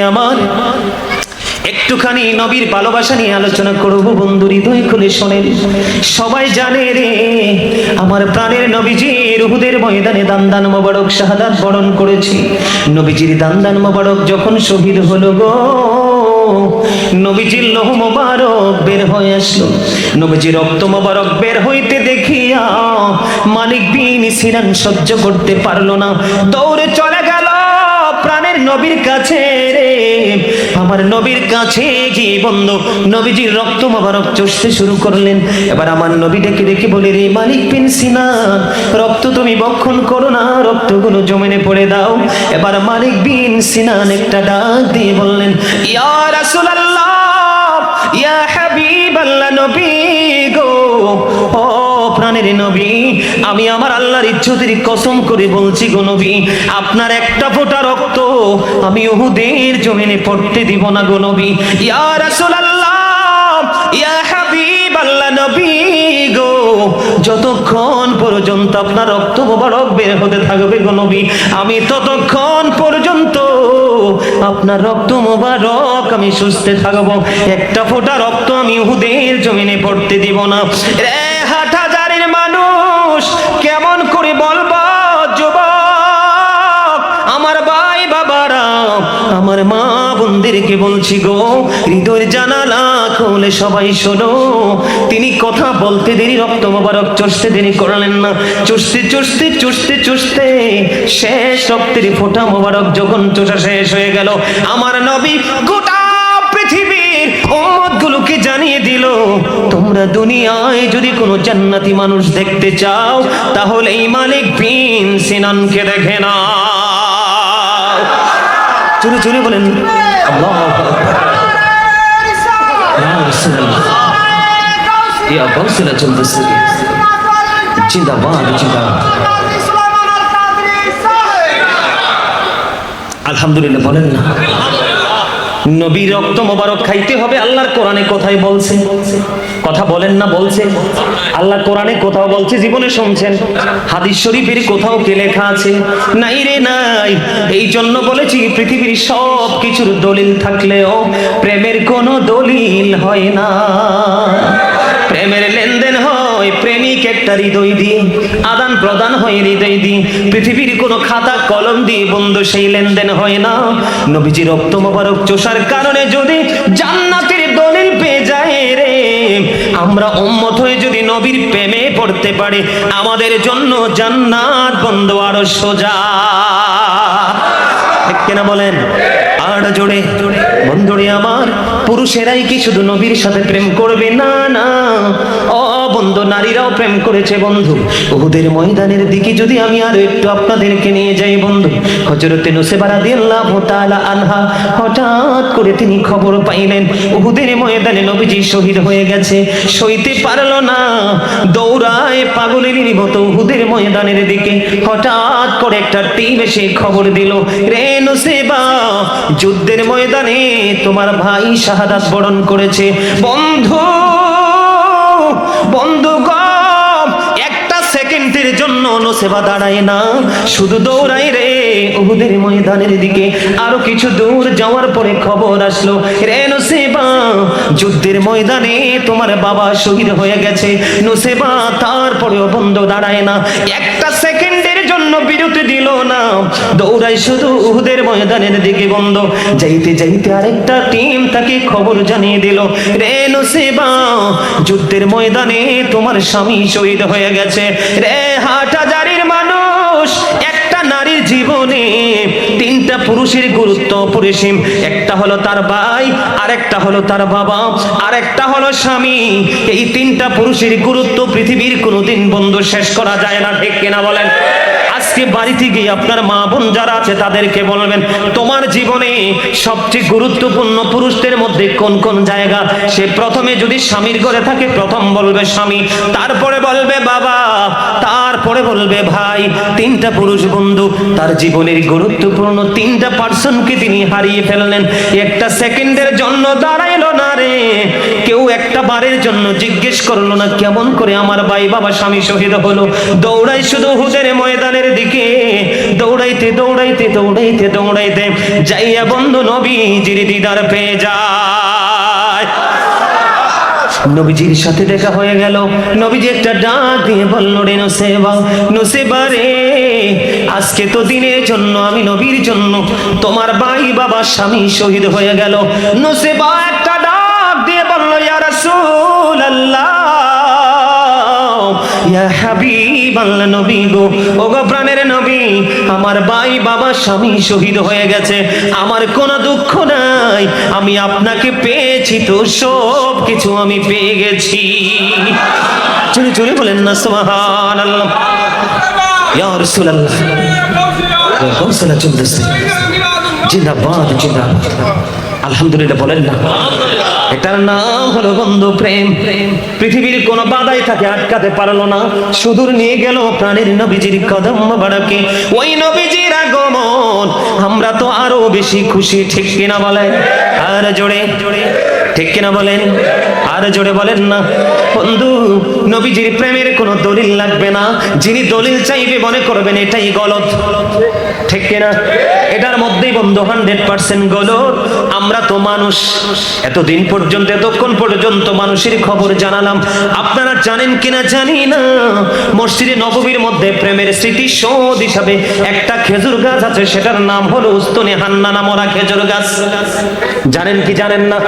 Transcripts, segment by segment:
আমার। একটুখানি নবীর ভালোবাসা নিয়ে আলোচনা করব বন্ধু হৃদয় খুলে শোনেন। সবাই জানে রে, আমার প্রাণের নবীজির উহুদের ময়দানে মোবারক বরণ করেছি। নবীজির মোবারক যখন শহীদ হলো গো, নবীজির লোহ মোবারক বের হয়ে আসলো। নবীজির রক্ত মোবারক বের হইতে দেখিয়া মালিক বিন সহ্য করতে পারল না। দৌড়ে চলে গেল প্রাণের নবীর কাছে। আমার নবীর কাছে গিয়ে বন্ধু, নবীজির রক্ত মোবারক চষতে শুরু করলেন। এবার আমার নবী ডেকে ডেকে বলে, রে মালিক বিন সিনান, রক্ত তুমি বক্ষণ করো না, রক্তগুলো জমিনে পড়ে দাও। এবার মালিক বিন সিনান একটা ডাক দিয়ে বললেন, ইয়া রাসূলুল্লাহ, ইয়া হাবিবাল্লাহ নবী নবী, আমি আমার আল্লাহর ইজ্জতের কসম করে বলছি গো নবী, আপনার একটা ফোঁটা রক্ত আমি উহুদের জমিনে পড়তে দিব না গো নবী। ইয়া রাসূলুল্লাহ, ইয়া হাবিবাল্লাহ নবী গো, যতক্ষণ পর্যন্ত আপনার রক্ত মোবারক বের হতে থাকবে গো নবী, আমি ততক্ষণ পর্যন্ত আপনার রক্ত মোবারক আমি সুস্থ থাকব। একটা ফোঁটা রক্ত আমি উহুদের জমিনে পড়তে দিব না। রে আমার মা বোনদেরকে বলছি গো, হৃদয়ের জানালা খুলে সবাই শোনো। তিনি কথা বলতে দেরি, রক্ত মোবারক চষতে দেরি করলেন না। চষতে চষতে চষতে চষতে শেষ রক্তের ফোঁটা মোবারক যখন চষা শেষ হয়ে গেল, আমার নবী গোটা পৃথিবীর উম্মতগুলোকে জানিয়ে দিল, তোমরা দুনিয়ায় যদি কোনো জান্নাতি মানুষ দেখতে চাও, তাহলে এই মালিক বিন সিনানকে দেখে না চুরি চুরি বলেন। জিন্দাবাদ জিন্দাবাদ। আলহামদুলিল্লাহ বলেন না। নবীর রক্ত মোবারক খাইতে হবে আল্লাহর কোরআনে কোথায় বলছে। কথা বলেন না বলছে আল্লাহ কোরআনে কোথাও বলছে, জীবনে শুনছেন। হাদিস শরীফের কোথাও কে লেখা আছে? নাই রে নাই, এই জন্য বলেছি, পৃথিবীর সব কিছুর দলিল থাকলেও প্রেমের কোনো দলিল হয় না। প্রেমের লেনদেন হয়, প্রেমিক একটা হৃদয় দিয়ে, আদান প্রদান হয় হৃদয় দিয়ে। পৃথিবীর কোনো খাতা, কলম দিয়ে বন্ধু সেই লেনদেন হয় না। নবীজি রক্ত মোবারক চোষার কারণে যদি রে আমরা উম্মত হয়ে যদি নবীর প্রেমে পড়তে পারি, আমাদের জন্য জান্নাত বন্ধ আরও সোজা। ঠিক কিনা বলেন? আর জোরে, বন্ধুরে আমার, পুরুষেরাই কি শুধু নবীর সাথে প্রেম করবে? না না। ও বন্ধু, নারীরাও প্রেম করেছে বন্ধু। উহুদের ময়দানের দিকে যদি আমি আরও একটু আপনাদেরকে নিয়ে যাই বন্ধু হজরতে নুসেবারা দিয়াল্লাহু তাআলা আনহা হঠাৎ করে তিনি খবর পাইলেন, উহুদের ময়দানে নবীজি শহীদ হয়ে গেছে। সইতে পারল না, দৌড়ায় পাগলের মতো উহুদের ময়দানের দিকে। হঠাৎ করে একটা টিম এসে খবর দিল, রে নুসেবা, যুদ্ধের ময়দানে তোমার ভাই শাহাদাত বরণ করেছে। বন্ধু সেকেন্ডের সেবা দাঁড়ায় না। শুধু দৌড়াই রে উহুদের ময়দানের দিকে। আরও কিছু দূর যাওয়ার পরে খবর আসলো, রে নসেবা, যুদ্ধের ময়দানে তোমার বাবা শহীদ হয়ে গেছে। নসেবা, তারপরেও বন্ধ দাঁড়ায় না। একটা সেকেন্ডের জন্য বিরতি দিল না। দৌড়াই শুধু উহুদের ময়দানের দিকে বন্ধ। যাইতে যাইতে আরেকটা টিম তাকে খবর জানিয়ে দিল, রে নসিবা, যুদ্ধের ময়দানে তোমার স্বামী শহীদ হয়ে গেছে। রে মানুষ, একটা নারীর জীবনে তিনটা পুরুষের গুরুত্ব পরিসীম একটা হলো তার ভাই, আরেকটা হলো তার বাবা, আরেকটা হলো স্বামী। এই তিনটা পুরুষের গুরুত্ব পৃথিবীর কোনোদিন বন্ধু শেষ করা যায় না, ঠিক কিনা বলেন? আজকে বাড়িতে গিয়ে আপনার মা বোন যারা আছে তাদেরকে বলবেন, তোমার জীবনে সবচেয়ে গুরুত্বপূর্ণ পুরুষদের মধ্যে কোন কোন জায়গা? সে প্রথমে যদি স্বামীর ঘরে থাকে, প্রথম বলবে স্বামী, তারপরে বলবে বাবা, তারপরে বলবে ভাই। তিনটা পুরুষ বন্ধু, তার জীবনের গুরুত্বপূর্ণ তিনটা পার্সনকে তিনি হারিয়ে ফেললেন। একটা সেকেন্ডের জন্য দাঁড়াইলো না। পারে। কেউ একটা বারের জন্য জিজ্ঞেস করল না, কেমন করে আমার ভাই বাবা স্বামী শহীদ হলো? দৌড়াই শুধু হুদের ময়দানের দিকে। দৌড়াইতে দৌড়াইতে দৌড়াইতে দৌড়াইতে যাইয়া বন্ধু নবীজির দিদার পেয়ে যায়। নবীজির সাথে দেখা হয়ে গেল। নবীজি একটা ডাক দিয়ে বলল, রে নসেবা নসেবা রে, আজকে তো দিনের জন্য, আমি নবীর জন্য তোমার ভাই বাবা স্বামী শহীদ হয়ে গেল। নসেবা হাবিব আল্লাহ নবী গো। ও গো প্রাণের নবী, আমার ভাই বাবা স্বামী শহীদ হয়ে গেছে। আমার কোনো দুঃখ নাই, আমি আপনাকে পেয়েছি তো, সব কিছু আমি পেয়ে গেছি। চুরি চুরি বলেন না সুবহান আল্লাহ ইয়া রাসূলুল্লাহ। গৌসলা চলতেছে। জিন্দাবাদ জিন্দাবাদ। আলহামদুলিল্লাহ বলেন না। এটার নাম হলো বন্ধু প্রেম। প্রেম পৃথিবীর কোন বাধাই তাকে আটকাতে পারল না। সুদূর নিয়ে গেল প্রাণের নবীজির কদম বাড়াকে ওই নবীজির আগমন, আমরা তো আরও বেশি খুশি, ঠিক কিনা বলেন? আর জোরে, ঠিক কিনা বলেন? আর জোরে বলেন না। বন্ধু, নবীজির প্রেমের কোনো দলিল লাগবে না। যিনি দলিল চাইবে মনে করবেন এটাই গলত। ঠিক কিনা? এটার মধ্যেই বন্ধু হান্ড্রেড পার্সেন্ট গলত আমরা তো মানুষ। এতদিন পর্যন্ত, এতক্ষণ পর্যন্ত মানুষের খবর জানালাম। আপনারা জানেন কিনা জানি না। মসজিদে নববীর মধ্যে প্রেমের স্মৃতি শোধ হিসাবে একটা খেজুর গাছ আছে, সেটার নাম হলো উস্তনে হান্না নামরা খেজুর গাছ। জানেন কি জানেন না?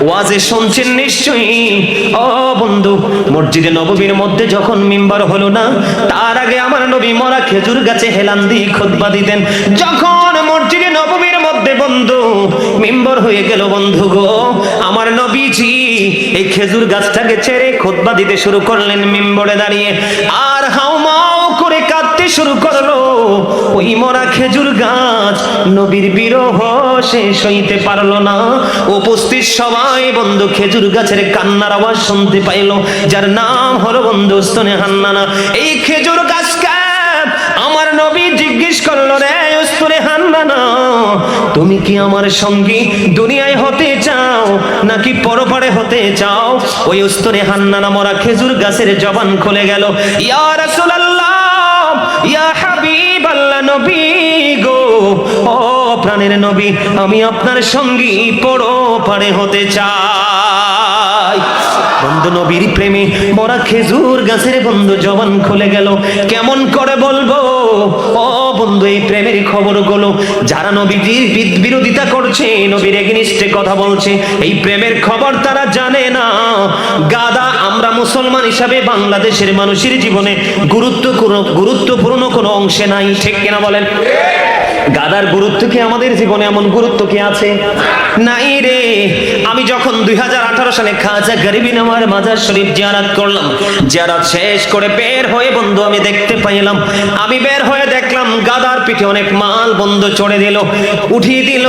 ওয়াজে শুনছেন নিশ্চয়ই। ও বন্ধু, মসজিদে নববীর মধ্যে যখন মিম্বার হলো না, তার আগে আমার নবী মরা খেজুর গাছে হেলান দিয়ে খুতবা দিতেন যখন মসজিদে নববীর মধ্যে বন্ধু, মিম্বর হয়ে গেল বন্ধু গো। আমার নবীজি এই খেজুর গাছটাকে ছেড়ে খুতবা দিতে শুরু করলেন মিম্বরে দাঁড়িয়ে। আর হাউমাউ করে কাঁদতে শুরু করল। ওই মরা খেজুর গাছ নবীর বিরহ সে সইতে পারল না। উপস্থিত সবাই বন্ধু খেজুর গাছের কান্নার আওয়াজ শুনতে পাইল, যার নাম হলো বন্ধু স্তনে হান্নানা। এই খেজুর জিজ্ঞেস করল, রে উস্তরে হান্নানা তুমি কি আমার সঙ্গী দুনিয়ায় হতে চাও নাকি পরপারে হতে চাও? ওই উস্তরে হান্নানা মরা খেজুর গাছের জবান খুলে গেল, ইয়া রাসূলুল্লাহ, ইয়া হাবিব আল্লাহ নবী গো, ও প্রাণের নবী, আমি আপনার সঙ্গী পরপারে হতে চাই। বন্ধু নবীর প্রেমে মরা খেজুর গাছের বন্ধু জবান খুলে গেল, কেমন করে বলব? ও বন্ধু, এই প্রেমের খবরগুলো যারা নবীজির বিরোধিতা করছে, নবীর এগনিস্টে কথা বলছে, এই প্রেমের খবর তারা জানে না। গাদা আমরা মুসলমান হিসাবে বাংলাদেশের মানুষের জীবনে গুরুত্বপূর্ণ গুরুত্বপূর্ণ কোনো অংশে নাই, ঠিক কিনা বলেন? গাদার গুরুত্ব কি আমাদের জীবনে এমন গুরুত্ব কি আছে? নাই রে। আমি যখন দুই হাজার আঠারো সালে খাজা গরিবি নামার মাজার শরীফ জিয়ারাত করলাম, জিয়ারাত শেষ করে বের হয়ে বন্ধু আমি দেখতে পাইলাম। আমি বের হয়ে দেখলাম গাদার পিঠে অনেক মাল বন্ধু চড়ে দিল, উঠিয়ে দিল,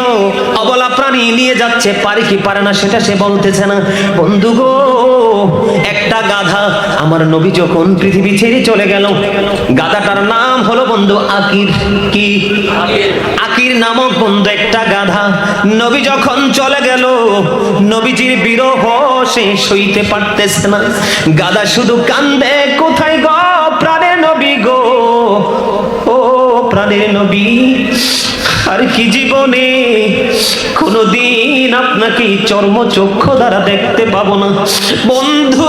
অবলা প্রাণী নিয়ে যাচ্ছে, পারে কি পারে না সেটা সে বলতেছে না। বন্ধু গো একটা গাধা আমার নবী যখন পৃথিবী ছেড়ে চলে গেল, গাধাটার নাম হলো বন্ধু আকির। কি? আকির নামক বন্ধু একটা গাধা। নবী যখন চলে গেল, নবীজির বিরহ সে সইতে পারতেছে না। গাধা শুধু কান্দে কোথায় গো প্রাণের নবী গো? ও প্রাণের নবী আর কি জীবনে? কোনদিন আপনাকে চর্মচক্ষু দ্বারা দেখতে পাবো না। বন্ধু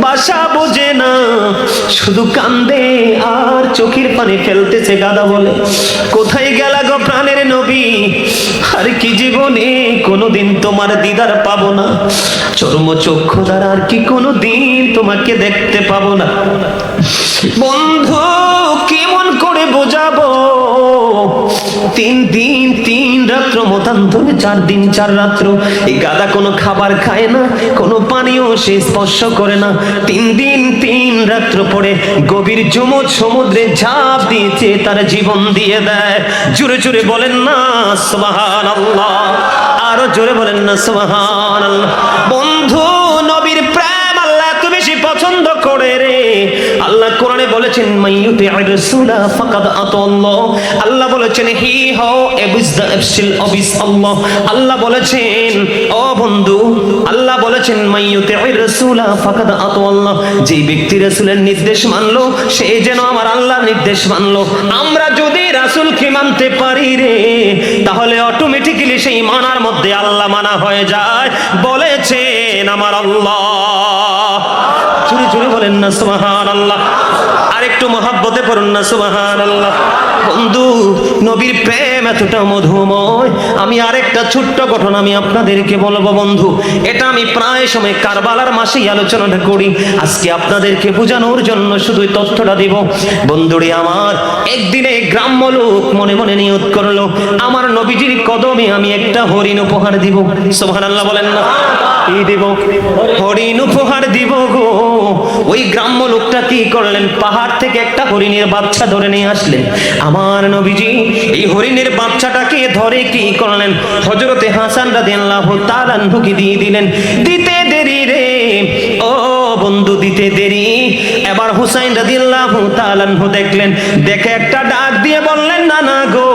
বাসা বোঝে না। শুধু কান্দে আর চোখের পানি ফেলতেছে গাদা বলে। কোথায় গেলা গো প্রাণের নবী? আর কি জীবনে কোনোদিন তোমার দিদার পাবো না। চর্মচক্ষু দ্বারা আর কি কোনোদিন তোমাকে দেখতে পাবো না। বন্ধু, কেমন করে বোঝাবো? তিন দিন, তিন রাত্র মতান্তরে চার দিন, চার রাত্র। এই গাদা কোনো খাবার খায় না, কোনো পানীয় সে স্পর্শ করে না। তিন দিন, তিন রাত্র পরে গভীর যমুজ সমুদ্রে ঝাঁপ দিয়েছে, তার জীবন দিয়ে দেয়। জুড়ে জুড়ে বলেন না সোহান আল্লাহ আরও জোরে বলেন না সুবাহান আল্লাহ বন্ধু, নবীর প্রেম আল্লাহ এত বেশি পছন্দ করে রে। আল্লাহ কোরআনে বলেছেন মাইয়ুতি রাসূলা ফাকাদ আতাল্লাহ আল্লাহ। বলেছেন, হি হাউ এবিস দ্য এফসিল অবিস আল্লাহ। আল্লাহ বলেছেন, ও বন্ধু, আল্লাহ বলেছেন মাইয়ুতি রাসূলা ফাকাদ আতাল্লাহ যে ব্যক্তি রাসূলের নির্দেশ মানলো, সে যেন আমার আল্লাহর নির্দেশ মানলো। আমরা যদি রাসূলকে মানতে পারি রে, তাহলে অটোমেটিক্যালি সেই মানার মধ্যে আল্লাহ মানা হয়ে যায়। বলেছেন আমার আল্লাহ। চুরি চুরি বলেন না সুবাহান আল্লাহ আর একটু মহাব্বতে পড়ুন না সুবাহান আল্লাহ বন্ধু, নবীর প্রেম এতটা মধুময়। আমি আরেকটা ছোট্ট ঘটনা আমি আপনাদেরকে বলব, বন্ধু। এটা আমি প্রায় সময় কারবালার মাসেই আলোচনাটা করি। আজকে আপনাদেরকে বোঝানোর জন্য শুধু তথ্যটা দিব। বন্ধুরে আমার, একদিনে গ্রাম্য লোক মনে মনে নিয়ত করল। আমার নবীজির কদমে আমি একটা হরিণ উপহার দিব। সোহান আল্লাহ বলেন না। কি দিব? হরিণ উপহার দিব গো। ওই গ্রাম্য লোকটা কি করলেন? পাহাড় থেকে একটা হরিণের বাচ্চা ধরে নিয়ে আসলেন। আমার নবীজি, এই হরিণের বাচ্চাটাকে ধরে কি করলেন? হজরতে হাসান দিয়ে দিলেন, দিতে দেরি রে। ও বন্ধু, দিতে দেরি। এবার হুসাইন রাদিয়াল্লাহু তাআলা দেখলেন, দেখে একটা ডাক দিয়ে বললেন না না গো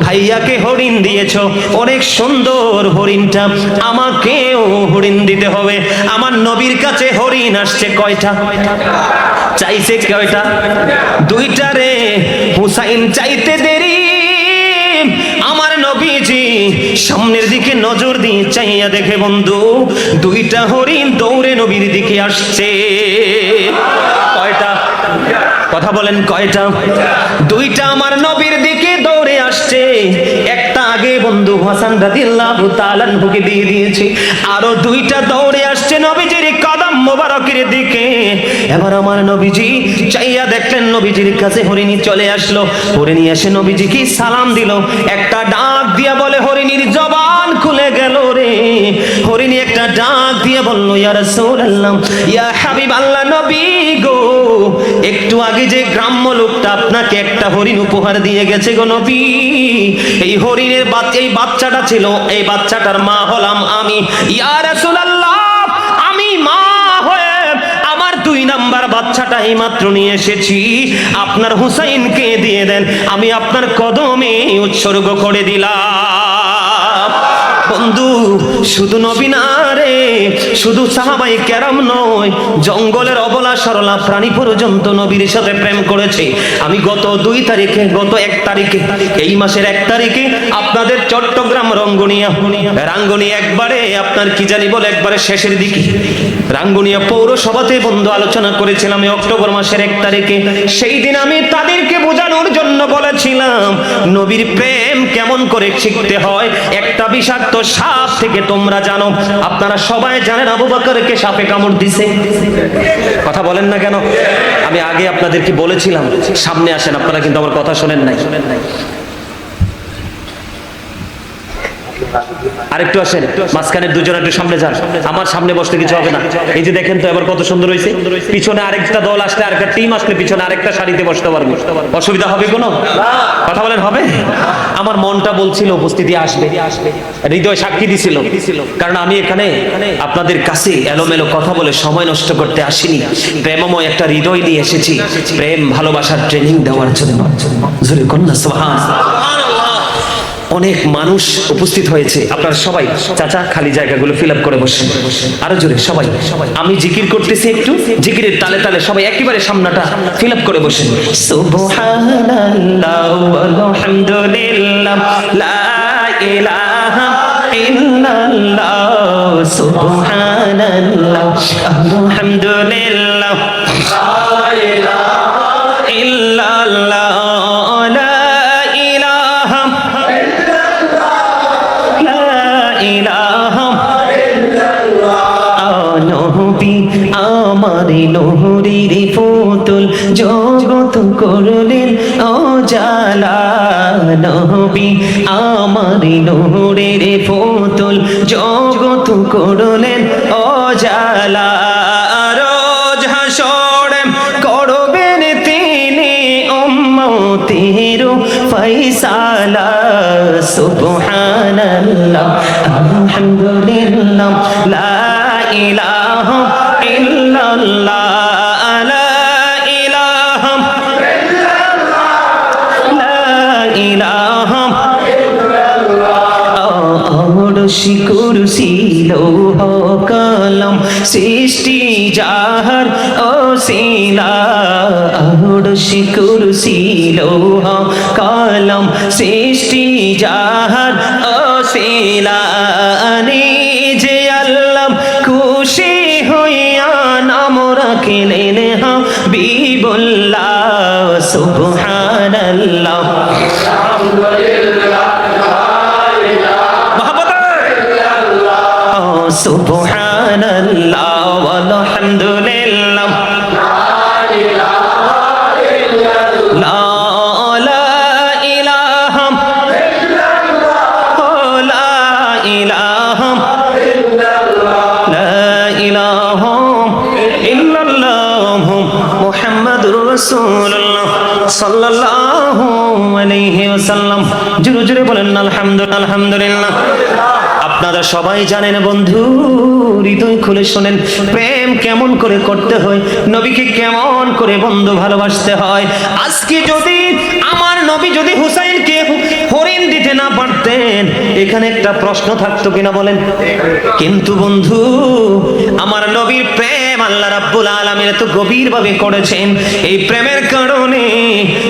ভাইয়াকে হরিণ দিয়েছ। অনেক সুন্দর হরিণটা। আমাকেও হরিণ দিতে হবে। আমার নবীর কাছে হরিণ আসছে কয়টা? চাইছে কয়টা? দুইটা রে। হুসাইন চাইতে দেরি। আমার নবীজি সামনের দিকে নজর দিয়ে চাইয়া দেখে, বন্ধু, দুইটা হরিণ দৌড়ে নবীর দিকে আসছে। কয়টা? কথা বলেন, কয়টা? দুইটা আমার নবীর দিকে দৌড়ে আসছে। একটা আগে বন্ধু হাসান রাদিয়াল্লাহু তাআলা নবীকে দিয়ে দিয়েছে। আরও দুইটা দৌড়ে আসছে নবীজির কদম মোবারকের দিকে। এবার আমার নবীজি চাইয়া দেখলেন, নবীজির কাছে হরিণী চলে আসলো। হরিণী এসে নবীজিকে সালাম দিল। একটা ডাক দিয়া বলে, হরিণীর ডাক দিয়ে বলল, ইয়া রাসূলুল্লাহ, ইয়া হাবিব আল্লাহ নবী গো, একটু আগে যে গ্রাম্য লোকটা আপনাকে একটা হরিণ উপহার দিয়ে গেছে গো নবী। এই হরিণের বাচ্চা, এই বাচ্চাটা ছিল, এই বাচ্চাটার মা হলাম আমি। ইয়া রাসূলুল্লাহ, আমি মা হয়ে আমার দুই নাম্বার বাচ্চাটা এই নিয়ে এসেছি। আপনার হুসাইনকে দিয়ে দেন, আমি আপনার কদমে উৎসর্গ করে দিলাম। বন্ধু, শুধু নবী না শুধু সাহাবাই কেরাম নয়, জঙ্গলের অবলা সরলা প্রাণী পর্যন্ত নবীর সাথে প্রেম করেছে। আমি গত দুই তারিখে, গত এক তারিখে, এই মাসের এক তারিখে আপনাদের চট্টগ্রাম রঙ্গনিয়া রাঙ্গনি একবারে, আপনার কি জানি বলে একবারে শেষের দিকে। রাঙ্গুনিয়া পৌরসভাতে বন্ধু আলোচনা করেছিলাম অক্টোবর মাসের এক তারিখে। সেই দিন আমি তাদেরকে বোঝানোর জন্য বলেছিলাম, নবীর প্রেম কেমন করে শিখতে হয়, একটা বিষাক্ত সাপ থেকে তোমরা জানো, আপনারা সবাই জানেন আবু বাকরকে সাপে কামড় দিছে। কথা বলেন না কেন? আমি আগে আপনাদেরকে বলেছিলাম, সামনে আসেন, আপনারা কিন্তু আমার কথা শোনেন নাই। শোনেন নাই আরেকটু আসেন, মাঝখানে একটু সামনে যান। আমার সামনে বসতে কিছু হবে না। এই যে দেখেন তো, এবার কত সুন্দর হয়েছে পিছনে আরেকটা দল আসলে আরেকটা টিম আসলে পিছনে আরেকটা শাড়িতে বসতে পারব। অসুবিধা হবে কোনো? কথা বলেন, হবে? আমার মনটা বলছিল, উপস্থিতি আসবে। হৃদয় সাক্ষী দিছিল। কারণ আমি এখানে আপনাদের কাছে এলোমেলো কথা বলে সময় নষ্ট করতে আসিনি। প্রেমময় একটা হৃদয় নিয়ে এসেছি। প্রেম ভালোবাসার ট্রেনিং দেওয়ার জন্য। কন্যা সোহান অনেক মানুষ উপস্থিত হয়েছে। আপনারা সবাই, চাচা, খালি জায়গাগুলো ফিল আপ করে বসেন। আরও জোরে, সবাই। আমি জিকির করতেছি একটু, জিকিরের তালে তালে সবাই একেবারে সামনাটা ফিল আপ করে বসেন। সুবহানাল্লাহ আলহামদুলিল্লাহ লা ইলাহা ইল্লাল্লাহ, সুবহানাল্লাহ, আলহামদুলিল্লাহ। জগত করলেন ও জালা নবী। আমার নোরের ফুতুল জগত করলেন আরশি কুরসি লৌহ কলম সৃষ্টি যাহার ওসিলা আরশি কুরসি লৌহ কলম সৃষ্টি যাহার ওসিলা নিজে আল্লাহ খুশি হইয়া নাম রাখিলেন হাবিবুল্লাহ, সুবহানাল্লাহ। আলহামদুলিল্লাহ। লা ইলাহা লা ইলাহা লা ইলাহা ইল্লাল্লাহ মুহাম্মাদুর রাসূলুল্লাহ সাল্লাল্লাহু আলাইহি ওয়াসাল্লাম। জোরে জোরে বলেন আলহামদুলিল্লাহ আলহামদুলিল্লাহ। আপনারা সবাই জানেন বন্ধু, হৃদয় খুলে শোনেন। প্রেম কেমন করে করতে হয়, নবীকে কেমন করে বন্ধু ভালোবাসতে হয়? আজকে যদি, আমার নবী যদি হুসাইনকে পারতেন এখানে একটা প্রশ্ন থাকতো কিনা বলেন? কিন্তু বন্ধু, আমার নবীর প্রেম আল্লাহ রাব্বুল আলামিন এত গভীরভাবে করেছেন। এই প্রেমের কারণে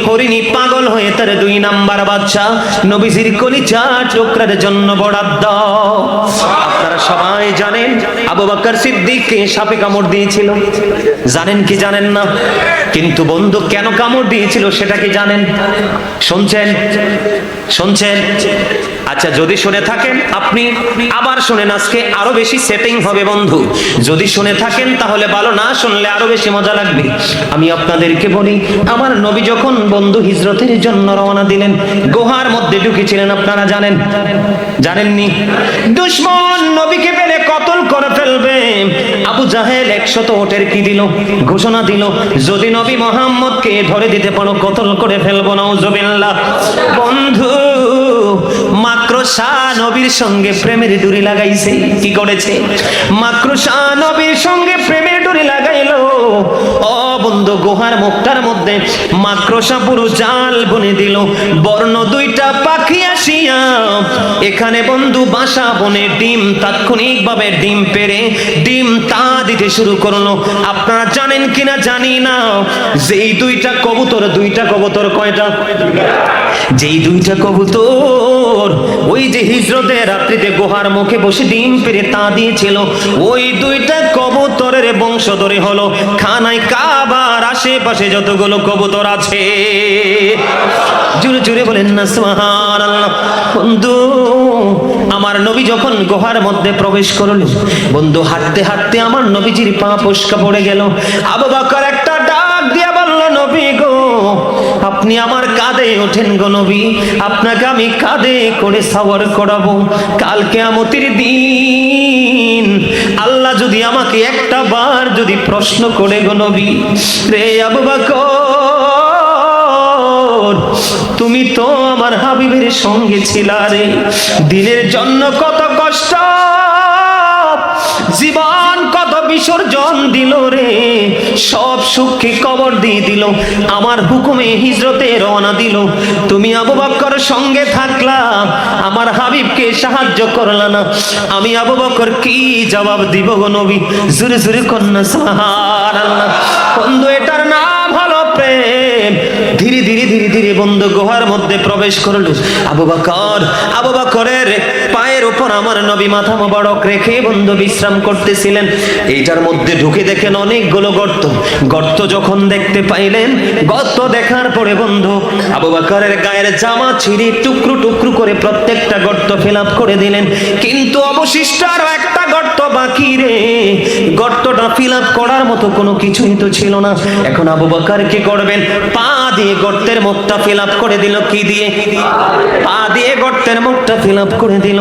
হরিণী পাগল হয়ে তার দুই নাম্বার বাচ্চা নবীজির কলিজা টুকরার জন্য বরাদ্দ। আপনারা সবাই জানেন, আবু বকর সিদ্দিককে সাপে কামড় দিয়েছিল। জানেন কি জানেন না? কিন্তু বন্ধু, কেন কামড় দিয়েছিল সেটা কি জানেন? শুনছেন? শুনছেন? আচ্ছা যদি শুনে থাকেন, আপনি আবার শুনেন, আজকে আরও বেশি সেটিং হবে বন্ধু। যদি শুনে থাকেন, তাহলে ভালো, না শুনলে আরও বেশি মজা লাগবে। আমি আপনাদেরকে বলি, আমার নবী যখন বন্ধু হিজরতের জন্য রওনা দিলেন, গুহার মধ্যে ঢুকেছিলেন, আপনারা জানেন? জানেননি? দুশ্মন নবীকে পেলে কতল করে ফেলবে? আবু জাহেল একশত ওটের কি দিল? ঘোষণা দিল, যদি নবী মোহাম্মদকে ধরে দিতে পারো, কতল করে ফেলব না বন্ধু শাহ নবীর সঙ্গে প্রেমের ডুরি লাগাইছে। কি করেছে? শাহ নবীর সঙ্গে প্রেমের ডুরি লাগাইলো। ও বন্ধু গুহার মুখটার মধ্যে মাক্রসা পুরো জাল বনে দিল। বর্ণ দুইটা পাখি আসিয়া, এখানে বন্ধু বাসা বনে ডিম তাৎক্ষণিক ভাবে ডিম পেরে ডিম তা দিতে শুরু করল। আপনারা জানেন কিনা জানি না, যেই দুইটা কবুতর দুইটা কবুতর কয়টা? যেই দুইটা কবুতর ওই যে হিজরতের রাত্রিতে গুহার মুখে বসে ডিম পেরে তা দিয়েছিল, ওই দুইটা কবুতরের বংশধরে হলো খানায় কাবার আশেপাশে যতগুলো কবুতর আছে। জুড়ে জুড়ে বলেন না সোহান বন্ধু, আমার নবী যখন গুহার মধ্যে প্রবেশ করল বন্ধু, হাঁটতে হাঁটতে আমার নবীজির পা ফসকা পড়ে গেল। আবু বকর একটা আপনি আমার কাঁধে ওঠেন গো নবী, আপনাকে আমি কাঁধে করে সাওয়ার করাবো। কালকে আমতির দিন আল্লাহ যদি আমাকে একটা বার যদি প্রশ্ন করে গো নবী, রে আবু তুমি তো আমার হাবিবের সঙ্গে ছিলা রে, দিনের জন্য কত কষ্ট বিসর্জন দিল রে, সব সুখকে কবর দিয়ে দিল। আমার হুকুমে হিজরতে রওনা দিল। তুমি আবু বক্কর সঙ্গে থাকলা, আমার হাবিবকে সাহায্য করলা না। আমি আবু বকর কি জবাব দিব গো নবী? জুরে জুরে কন্যা সাহার আল্লাহ বন্ধু, এটার নাম হলো প্রেম। ধীরে ধীরে ধীরে ধীরে বন্ধু গুহার মধ্যে প্রবেশ করল। আবু বকর আবু বকরের উপর আমার নবী মাথা মোবারক রেখে বন্ধু বিশ্রাম করতেছিলেন। এইটার মধ্যে ঢুকে দেখেন অনেকগুলো গর্ত। গর্ত যখন দেখতে পাইলেন, গর্ত দেখার পরে বন্ধু আবু বাকরের গায়ের জামা ছিঁড়ে টুকরো টুকরো করে প্রত্যেকটা গর্ত ফিল করে দিলেন। কিন্তু অবশিষ্ট আরও একটা গর্ত বাকি রে। গর্তটা ফিল আপ করার মতো কোনো কিছুই তো ছিল না। এখন আবু বকর কি করবেন? পা দিয়ে গর্তের মুখটা ফিল আপ করে দিল। কি দিয়ে? পা দিয়ে গর্তের মুখটা ফিল আপ করে দিল।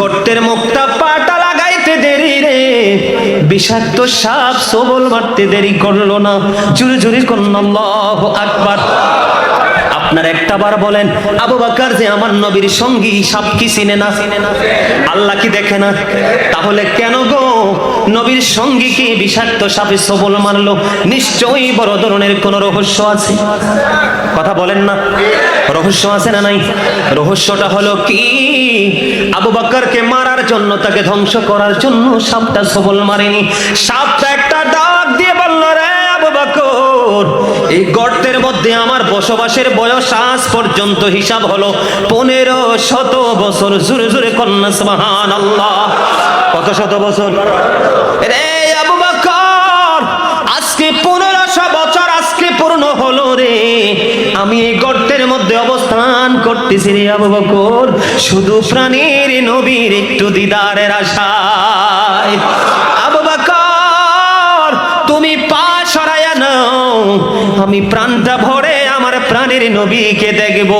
গর্তের মুখটা পাটা লাগাইতে দেরি রে। বিষাক্ত সাপ সবল মারতে দেরি করল না। জুরে জুরে করল আকবার। আপনার একটা বার বলেন, আবু বাকার যে আমার নবীর সঙ্গী সাপ কি চিনে না? আল্লাহ কি দেখে না? তাহলে কেন গো নবীর সঙ্গী কি বিষাক্ত সাপে সবল মারলো? নিশ্চয়ই বড় ধরনের কোন রহস্য আছে। কথা বলেন না, রহস্য আছে না নাই? রহস্যটা হলো কি? আবু বাক্কারকে মারার জন্য, তাকে ধ্বংস করার জন্য সাপটা সবল মারেনি। সাপটা একটা ডাক দিয়ে বলল, রে আবু বকর এই গর্তের মধ্যে আমার বসবাসের বয়স আজ পর্যন্ত হিসাব হলো পনেরো শত বছর। জুড়ে জুড়ে কন্যা সুবহান আল্লাহ কত শত বছর? রে আবু বকর, আজকে পনেরোশো বছর আজকে পূর্ণ হলো রে। আমি এই গর্তের মধ্যে অবস্থান করতেছি রে আবু বকর। শুধু প্রাণীর নবীর একটু দিদারের আশায়। আমি প্রাণটা ভরে আমার প্রাণের নবীকে দেখব।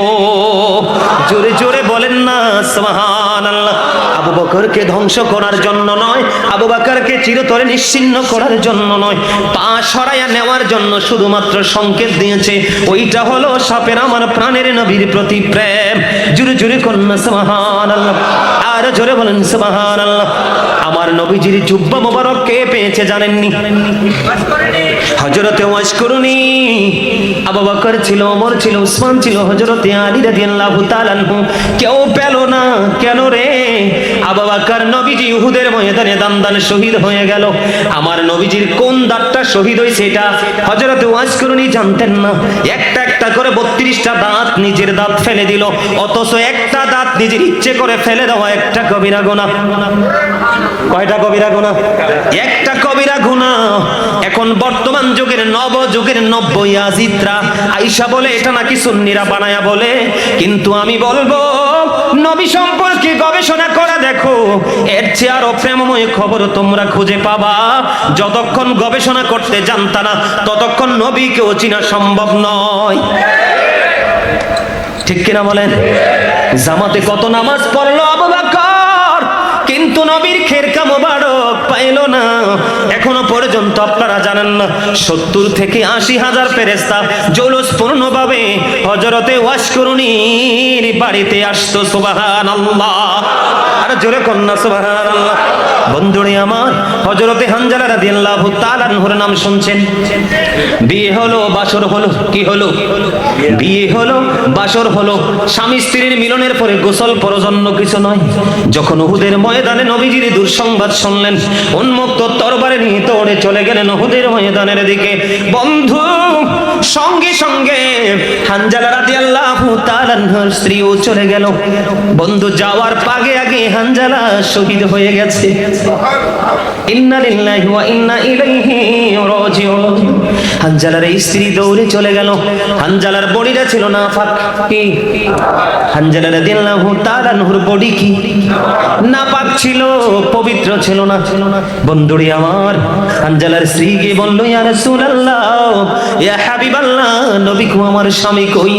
জোরে জোরে বলেন না সুবহান আল্লাহ আবু বকরকে ধ্বংস করার জন্য নয়, আবু বকরকে চিরতরে নিশ্চিন্ন করার জন্য নয়, পা সরাইয়া নেওয়ার জন্য শুধুমাত্র সংকেত দিয়েছে, ওইটা হলো সাপের আমার প্রাণের নবীর প্রতি প্রেম। জোরে জোরে কন্যা সুবহান আল্লাহ আর জোরে বলেন সুবহান আমার নবীজির জুব্বা মোবারক কে পেয়েছে জানেননি? হজরতে ওয়াজ করুনি আবু বকর ছিল, ওমর ছিল, উসমান ছিল হজরতে আলী রাদিয়াল্লাহু তাআলা আনহু। কেউ পেল না, কেন রে? আবু বকর নবীজি উহুদের ময়দানে দান শহীদ হয়ে গেল। আমার নবীজির কোন দাঁতটা শহীদ হয়েছে এটা হজরতে ওয়াজ করুনি জানতেন না। একটা একটা করে বত্রিশটা দাঁত নিজের দাঁত ফেলে দিল, অথচ একটা দাঁত নিজের ইচ্ছে করে ফেলে দেওয়া একটা কবিরা গোনা কয়টা কবিরা গুণা একটা কবিরা গুণা এখন বর্তমান যুগের নব যুগের নব্য ইয়াজিত্রা আইসা বলে, এটা নাকি সুন্নিরা বানায়া বলে? কিন্তু আমি বলব, নবী সম্পর্কে গবেষণা করে দেখো, এর চেয়ে আরও প্রেমময় খবর তোমরা খুঁজে পাবা। যতক্ষণ গবেষণা করতে জানতা না, ততক্ষণ নবীকেও চিনা সম্ভব নয়। ঠিক কিনা বলেন? জামাতে কত নামাজ পড়ল আবু বকর, কিন্তু নবীর খেরকা মোবারক পাইল না। এখনও পর্যন্ত আপনারা জানেন না, সত্তর থেকে আশি হাজার ফেরেস্তা জৌলস পূর্ণভাবে হজরতে ওয়াশ করুনির বাড়িতে আসতো সুবাহান আল্লাহ আর জোরে কন্যা সুবাহান আল্লাহ বন্ধুরে আমার হজরতে হানজালা রাদিয়াল্লাহু তাআলা আনহুর নাম শুনছেন। বিয়ে হলো, বাসর হলো, কি হলো? বিয়ে হলো, বাসর হলো। স্বামী স্ত্রীর মিলনের পরে গোসল পরজন্য কিছু নয়। যখন উহুদের ময়দানে নবীজির দুঃসংবাদ শুনলেন, উন্মুক্ত তরবারে নিয়ে দৌড়ে চলে গেলেন উহুদের ময়দানের দিকে। বন্ধু, সঙ্গে সঙ্গে হানজালা রাদিয়াল্লাহু চলে গেল। বন্ধু যাওয়ার আগে হানজালা শহীদ হয়ে গেছে। হানজালার স্ত্রী দৌড়ে চলে গেল। হানজালার বডিটা ছিল না ফাক কি? হানজালা রাদিয়াল্লাহু বডি কি? না পাক ছিল, পবিত্র ছিল না। বন্ধুরি আমার, হানজালার স্ত্রী গিয়ে বলল, ইয়া রাসূলুল্লাহ, ইয়া হাবিবাল্লাহ, নবী আমার স্বামী কই?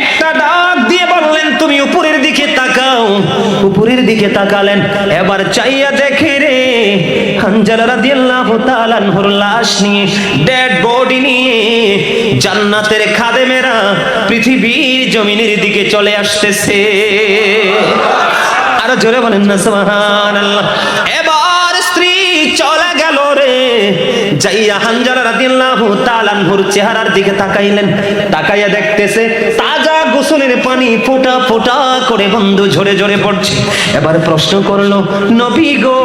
একটা ডাক দিয়ে বললেন, তুমি উপরের দিকে তাকাও। উপরের দিকে তাকালেন। এবার চাইয়া দেখে রে, হানজালা রাদিয়াল্লাহু তাআলা আনহুর লাশ নিয়ে, ডেড বডি নিয়ে জান্নাতের খাদেমেরা পৃথিবীর জমিনের দিকে চলে আসতেছে। আরও জোরে বলেন না, সুবহানাল্লাহ। যাইয়া হানজালা রাদিয়াল্লাহু তাআলা আনহুর চেহারার দিকে তাকাইলেন। তাকাইয়া দেখতেছে তাজা গোসলের পানি ফোঁটা ফোঁটা করে বন্ধু ঝরে ঝরে পড়ছে। এবার প্রশ্ন করল, নবী গো,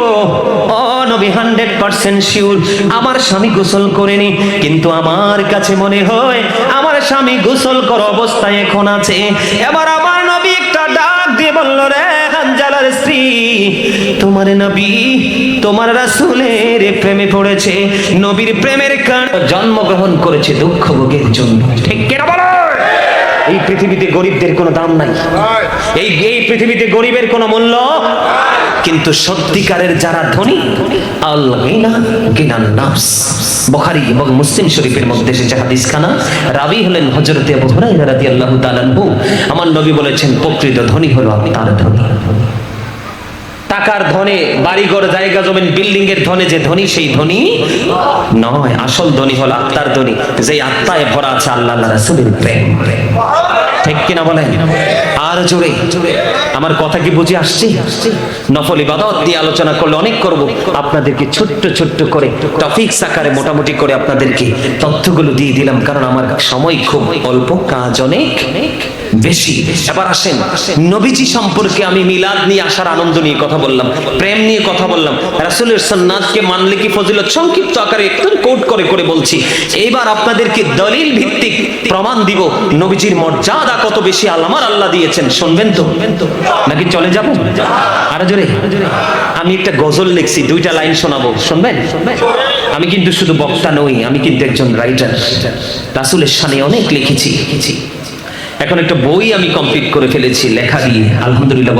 ও নবী, হান্ড্রেড পার্সেন্ট শিওর আমার স্বামী গোসল করেনি, কিন্তু আমার কাছে মনে হয় আমার স্বামী গোসল কর অবস্থায় এখন আছে। এবার আমার নবী একটা ডাক দিয়ে বলল, রে হানজালার স্ত্রী। তোমার নবী তোমার রাসূলের প্রেমে পড়েছে, নবীর প্রেমের কারণ জন্মগ্রহণ করেছে দুঃখ ভোগের জন্য। ঠিক কেন বলো? এই পৃথিবীতে গরিবদের কোনো দাম নাই। এই এই পৃথিবীতে গরিবের কোনো মূল্য? কিন্তু সত্যিকারের যারা ধনী আল্লাহ গিনা গিনান নাফস। বুখারী এবং মুসলিম শরীফের মধ্যে এসেছে হাদিস খানা রাবি হলেন হযরতে আবু হুরায়রা রাদিয়াল্লাহু তাআলা আমার নবী বলেছেন, প্রকৃত ধনী হলো তার ধনী। টাকার ধনে, বাড়িঘর, জায়গা, জমিন বিল্ডিং এর ধনে, যে ধনী সেই ধনী নয়। আসল ধনী হলো আত্মার ধনী। যে আত্মায় ভরা আছে আল্লাহ রাসূলের প্রেম। ঠিক কিনা বলেন? আর জোরে। আমার কথা কি বুঝে আসছে? নফল ইবাদত দিয়ে আলোচনা করলে অনেক করব। আপনাদেরকে ছোট্ট ছোট্ট করে টপিক আকারে মোটামুটি করে আপনাদেরকে তথ্যগুলো দিয়ে দিলাম, কারণ আমার সময় খুব অল্প, কাজ অনেক। বেশি। এবার আসেন, নবীজি সম্পর্কে আমি মিলাদ নিয়ে আসার আনন্দ নিয়ে কথা বললাম, প্রেম নিয়ে কথা বললাম। রাসূলের সুন্নাতকে মানলে কি ফজিলত? সংক্ষিপ্ত আকারে একটু কোট করে করে বলছি। এইবার আপনাদেরকে দলিল ভিত্তিক প্রমাণ দিব, নবীজির মর্যাদা কত বেশি আল্লামার আল্লাহ দিয়েছেন, শুনবেন তো? নাকি চলে যাব? আরও জোরে। আমি একটা গজল লিখছি, দুইটা লাইন শোনাবো, শুনবেন? আমি কিন্তু শুধু বক্তা নই, আমি কিন্তু একজন রাইটার রাসূলের শানে অনেক লিখেছি লিখেছি। এখন একটা বই আমি কমপ্লিট করে ফেলেছি লেখা দিয়ে। আলহামদুলিল্লাহ